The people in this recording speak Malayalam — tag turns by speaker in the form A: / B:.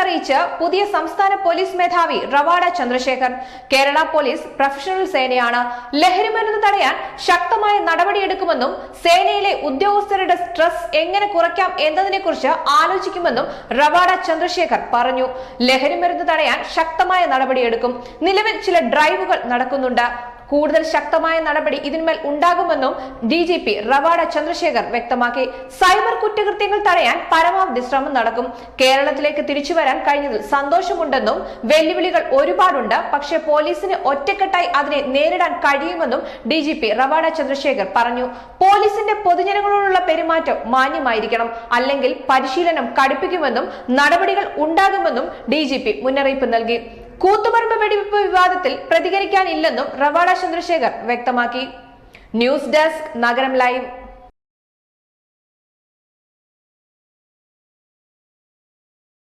A: അറിയിച്ച് പുതിയ സംസ്ഥാന പോലീസ് മേധാവി റവാഡ ചന്ദ്രശേഖർ. കേരള പോലീസ് പ്രൊഫഷണൽ സേനയാണ്. ലഹരിമരുന്ന് തടയാൻ ശക്തമായ നടപടിയെടുക്കുമെന്നും സേനയിലെ ഉദ്യോഗസ്ഥരുടെ സ്ട്രെസ് എങ്ങനെ കുറയ്ക്കാം എന്നതിനെക്കുറിച്ച് ആലോചിക്കുമെന്നും റവാഡ ചന്ദ്രശേഖർ പറഞ്ഞു. ലഹരിമരുന്ന് തടയാൻ ശക്തമായ നടപടിയെടുക്കും. നിലവിൽ ചില ഡ്രൈവുകൾ നടക്കുന്നുണ്ട്. കൂടുതൽ ശക്തമായ നടപടി ഇതിന്മേൽ ഉണ്ടാകുമെന്നും D G P Rawada Chandrasekhar വ്യക്തമാക്കി. സൈബർ കുറ്റകൃത്യങ്ങൾ തടയാൻ പരമാവധി ശ്രമം നടക്കും. കേരളത്തിലേക്ക് തിരിച്ചു വരാൻ കഴിഞ്ഞതിൽ സന്തോഷമുണ്ടെന്നും വെല്ലുവിളികൾ ഒരുപാടുണ്ട്. പക്ഷേ പോലീസിന് ഒറ്റക്കെട്ടായി അതിനെ നേരിടാൻ കഴിയുമെന്നും D G P Rawada Chandrasekhar പറഞ്ഞു. പോലീസിന്റെ പൊതുജനങ്ങളോടുള്ള പെരുമാറ്റം മാന്യമായിരിക്കണം. അല്ലെങ്കിൽ പരിശീലനം കടുപ്പിക്കുമെന്നും നടപടികൾ ഉണ്ടാകുമെന്നും ഡി ജി പി മുന്നറിയിപ്പ് നൽകി. കൂത്തുപറമ്പ് വെടിവെപ്പ് വിവാദത്തിൽ പ്രതികരിക്കാനില്ലെന്നും റവാഡ ചന്ദ്രശേഖർ വ്യക്തമാക്കി. News desk Nagaram live.